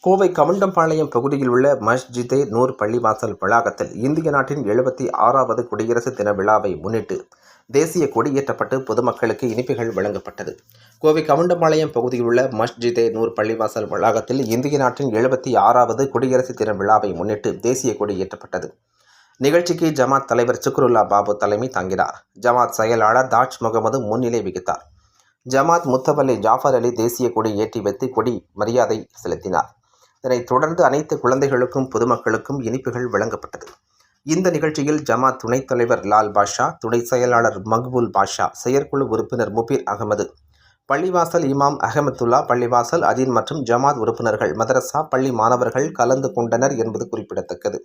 கோவை கவுண்டம்பாளையம் பகுதியில் உள்ள மஸ்ஜிதே நூர் பள்ளிவாசல் வளாகத்தில் இந்திய நாட்டின் எழுபத்தி ஆறாவது குடியரசு தின விழாவை முன்னிட்டு தேசிய கொடியேற்றப்பட்டு பொதுமக்களுக்கு இனிப்புகள் வழங்கப்பட்டது. கோவை கவுண்டம்பாளையம் பகுதியில் உள்ள மஸ்ஜிதே நூர் பள்ளிவாசல் வளாகத்தில் இந்திய நாட்டின் எழுபத்தி ஆறாவது குடியரசு தின விழாவை முன்னிட்டு தேசிய கொடி ஏற்றப்பட்டது. நிகழ்ச்சிக்கு ஜமாத் தலைவர் சுக்ருல்லா பாபு தலைமை தாங்கினார். ஜமாத் செயலாளர் தாஜ் முகமது முன்னிலை வகித்தார். ஜமாத் முத்தவல்லி ஜாஃபர் அலி தேசிய கொடி ஏற்றி வைத்து கொடி மரியாதை செலுத்தினார். இதனைத் தொடர்ந்து அனைத்து குழந்தைகளுக்கும் பொதுமக்களுக்கும் இனிப்புகள் வழங்கப்பட்டது. இந்த நிகழ்ச்சியில் ஜமாத் துணைத் தலைவர் லால் பாஷா துணை செயலாளர் மக்பூல் பாஷா செயற்குழு உறுப்பினர் முபீர் அகமது பள்ளிவாசல் இமாம் அகமத்துல்லா பள்ளிவாசல் அதீன் மற்றும் ஜமாத் உறுப்பினர்கள் மதரசா பள்ளி மாணவர்கள் கலந்து கொண்டனர் என்பது குறிப்பிடத்தக்கது.